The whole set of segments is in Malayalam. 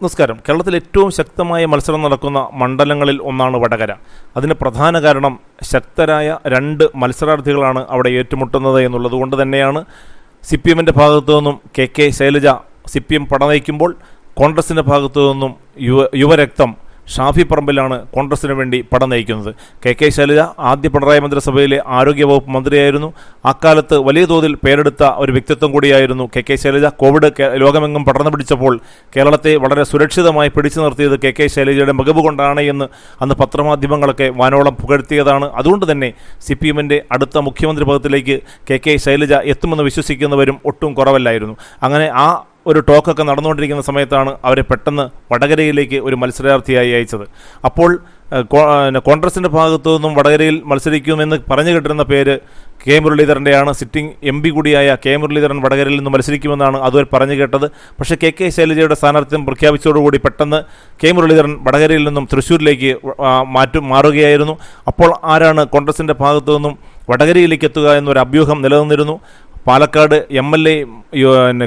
നമസ്കാരം. കേരളത്തിൽ ഏറ്റവും ശക്തമായ മത്സരം നടക്കുന്ന മണ്ഡലങ്ങളിൽ ഒന്നാണ് വടകര. അതിന് പ്രധാന കാരണം ശക്തരായ രണ്ട് മത്സരാർത്ഥികളാണ് അവിടെ ഏറ്റുമുട്ടുന്നത് എന്നുള്ളത് കൊണ്ട് തന്നെയാണ് സി പി എമ്മിന്റെ ഭാഗത്തു നിന്നും K K Shailaja C P M പടനയിക്കുമ്പോൾ കോൺഗ്രസിന്റെ ഭാഗത്തു നിന്നും യുവ യുവരക്തം ഷാഫി പറമ്പിലാണ് കോൺഗ്രസിന് വേണ്ടി പടം നയിക്കുന്നത്. കെ കെ ശൈലജ ആദ്യ പിണറായി മന്ത്രിസഭയിലെ ആരോഗ്യവകുപ്പ് മന്ത്രിയായിരുന്നു. അക്കാലത്ത് വലിയ തോതിൽ പേരെടുത്ത ഒരു വ്യക്തിത്വം കൂടിയായിരുന്നു കെ കെ ശൈലജ. കോവിഡ് ലോകമെങ്ങും പടർന്നു പിടിച്ചപ്പോൾ കേരളത്തെ വളരെ സുരക്ഷിതമായി പിടിച്ചു നിർത്തിയത് കെ കെ ശൈലജയുടെ മികവ് കൊണ്ടാണ് എന്ന് അന്ന് പത്രമാധ്യമങ്ങളൊക്കെ വാനോളം പുകഴ്ത്തിയതാണ്. അതുകൊണ്ട് തന്നെ സി പി എമ്മിന്റെ അടുത്ത മുഖ്യമന്ത്രി പദത്തിലേക്ക് കെ കെ ശൈലജ എത്തുമെന്ന് വിശ്വസിക്കുന്നവരും ഒട്ടും കുറവല്ലായിരുന്നു. അങ്ങനെ ആ ഒരു ടോക്കൊക്കെ നടന്നുകൊണ്ടിരിക്കുന്ന സമയത്താണ് അവരെ പെട്ടെന്ന് വടകരയിലേക്ക് ഒരു മത്സരാർത്ഥിയായി അയച്ചത്. അപ്പോൾ കോൺഗ്രസിന്റെ ഭാഗത്തു നിന്നും വടകരയിൽ മത്സരിക്കുമെന്ന് പറഞ്ഞു കേട്ടിരുന്ന പേര് കെ. മുരളീധരന്റെയാണ് സിറ്റിംഗ് എം പി കൂടിയായ കെ. മുരളീധരൻ വടകരയിൽ നിന്ന് മത്സരിക്കുമെന്നാണ് അതുവരെ പറഞ്ഞു കേട്ടത്. പക്ഷേ കെ. കെ. ശൈലജയുടെ സ്ഥാനാർത്ഥ്യം പ്രഖ്യാപിച്ചതോടുകൂടി പെട്ടെന്ന് കെ. മുരളീധരൻ വടകരയിൽ നിന്നും തൃശ്ശൂരിലേക്ക് മാറ്റും മാറുകയായിരുന്നു. അപ്പോൾ ആരാണ് കോൺഗ്രസിന്റെ ഭാഗത്തു നിന്നും വടകരയിലേക്ക് എത്തുക എന്നൊരു അഭ്യൂഹം നിലനിന്നിരുന്നു. പാലക്കാട് എം എൽ എ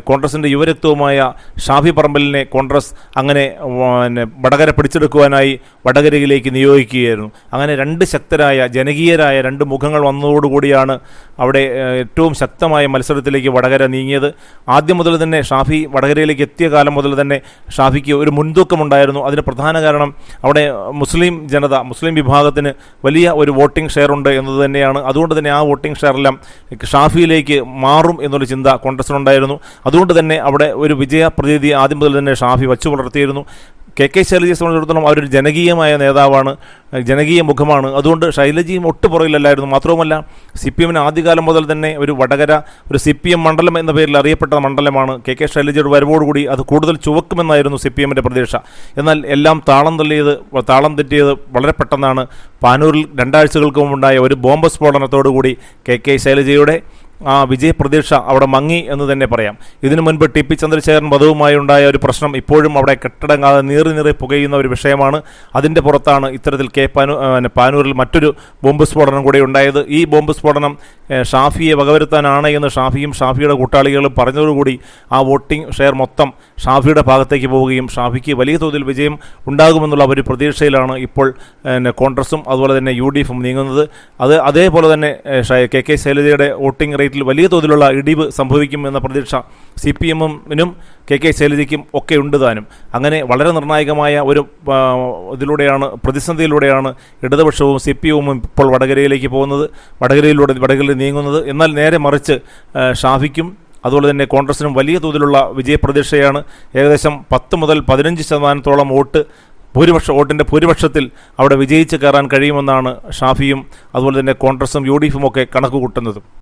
കോൺഗ്രസിന്റെ യുവരക്തവുമായ ഷാഫി പറമ്പലിനെ കോൺഗ്രസ് അങ്ങനെ പിന്നെ വടകര പിടിച്ചെടുക്കുവാനായി വടകരയിലേക്ക് നിയോഗിക്കുകയായിരുന്നു. അങ്ങനെ രണ്ട് ശക്തരായ ജനകീയരായ രണ്ട് മുഖങ്ങൾ വന്നതോടുകൂടിയാണ് അവിടെ ഏറ്റവും ശക്തമായ മത്സരത്തിലേക്ക് വടകര നീങ്ങിയത്. ആദ്യം മുതൽ തന്നെ ഷാഫി വടകരയിലേക്ക് എത്തിയ കാലം മുതൽ തന്നെ ഷാഫിക്ക് ഒരു മുൻതൂക്കമുണ്ടായിരുന്നു. അതിന് പ്രധാന കാരണം അവിടെ മുസ്ലിം ജനത മുസ്ലിം വിഭാഗത്തിന് വലിയ ഒരു വോട്ടിംഗ് ഷെയർ ഉണ്ട് എന്നത് തന്നെയാണ്. അതുകൊണ്ട് തന്നെ ആ വോട്ടിംഗ് ഷെയറെല്ലാം ഷാഫിയിലേക്ക് മാറും എന്നൊരു ചിന്ത കോൺഗ്രസിനുണ്ടായിരുന്നു. അതുകൊണ്ട് തന്നെ അവിടെ ഒരു വിജയ പ്രതീതി ആദ്യം മുതൽ തന്നെ ഷാഫി വച്ചു പുലർത്തിയിരുന്നു കെ കെ ശൈലജയെ സംബന്ധിച്ചിടത്തോളം അവരൊരു ജനകീയമായ നേതാവാണ് ജനകീയ മുഖമാണ്. അതുകൊണ്ട് ശൈലജയും ഒട്ടു പുറകിലല്ലായിരുന്നു. മാത്രവുമല്ല സി പി എമ്മിന് ആദ്യകാലം മുതൽ തന്നെ ഒരു വടകര ഒരു സി പി എം മണ്ഡലം എന്ന പേരിൽ അറിയപ്പെട്ട മണ്ഡലമാണ് കെ കെ ശൈലജയുടെ വരവോടുകൂടി അത് കൂടുതൽ ചുവക്കുമെന്നായിരുന്നു സി പി എമ്മിന്റെ പ്രതീക്ഷ. എന്നാൽ എല്ലാം താളം തള്ളിയത് താളം തെറ്റിയത് വളരെ പെട്ടെന്നാണ്. പാനൂരിൽ രണ്ടാഴ്ചകൾക്ക് മുമ്പുണ്ടായ ഒരു ബോംബ് സ്ഫോടനത്തോടുകൂടി കെ കെ ശൈലജയുടെ ആ വിജയപ്രതീക്ഷ അവിടെ മങ്ങി എന്ന് തന്നെ പറയാം. ഇതിനു മുൻപ് ടി പി ചന്ദ്രശേഖരൻ വധവുമായി ഉണ്ടായ ഒരു പ്രശ്നം ഇപ്പോഴും അവിടെ കെട്ടിടങ്ങാതെ നീറി നീറി പുകയുന്ന ഒരു വിഷയമാണ്. അതിന്റെ പുറത്താണ് ഇത്തരത്തിൽ കെ പാനൂ പാനൂരിൽ മറ്റൊരു ബോംബ് സ്ഫോടനം കൂടി ഉണ്ടായത്. ഈ ബോംബ് സ്ഫോടനം ഷാഫിയെ വകവരുത്താനാണ് എന്ന് ഷാഫിയും ഷാഫിയുടെ കൂട്ടാളികളും പറഞ്ഞതോടുകൂടി ആ വോട്ടിംഗ് ഷെയർ മൊത്തം ഷാഫിയുടെ ഭാഗത്തേക്ക് പോവുകയും ഷാഫിക്ക് വലിയ തോതിൽ വിജയം ഉണ്ടാകുമെന്നുള്ള ഒരു പ്രതീക്ഷയിലാണ് ഇപ്പോൾ കോൺഗ്രസും അതുപോലെ തന്നെ യു ഡി എഫും നീങ്ങുന്നത്. അത് അതേപോലെ തന്നെ കെ കെ ശൈലജയുടെ വോട്ടിംഗ് റേറ്റിൽ വലിയ തോതിലുള്ള ഇടിവ് സംഭവിക്കും എന്ന പ്രതീക്ഷ സി പി എമ്മിനും കെ കെ ശൈലജയ്ക്കും ഒക്കെ ഉണ്ട് താനും. അങ്ങനെ വളരെ നിർണായകമായ ഒരു ഇതിലൂടെയാണ് പ്രതിസന്ധിയിലൂടെയാണ് ഇടതുപക്ഷവും സി പി എമ്മും ഇപ്പോൾ വടകരയിലേക്ക് പോകുന്നത്. വടകരയിലൂടെ വടകരയിൽ നീങ്ങുന്നത്. എന്നാൽ നേരെ മറിച്ച് ഷാഫിക്കും അതുപോലെ തന്നെ കോൺഗ്രസിനും വലിയ തോതിലുള്ള വിജയപ്രതീക്ഷയാണ്. ഏകദേശം പത്ത് മുതൽ പതിനഞ്ച് ശതമാനത്തോളം വോട്ട് ഭൂരിപക്ഷ വോട്ടിന്റെ ഭൂരിപക്ഷത്തിൽ അവിടെ വിജയിച്ച് കയറാൻ കഴിയുമെന്നാണ് ഷാഫിയും അതുപോലെ തന്നെ കോൺഗ്രസും യു ഡി എഫും ഒക്കെ കണക്ക് കൂട്ടുന്നതും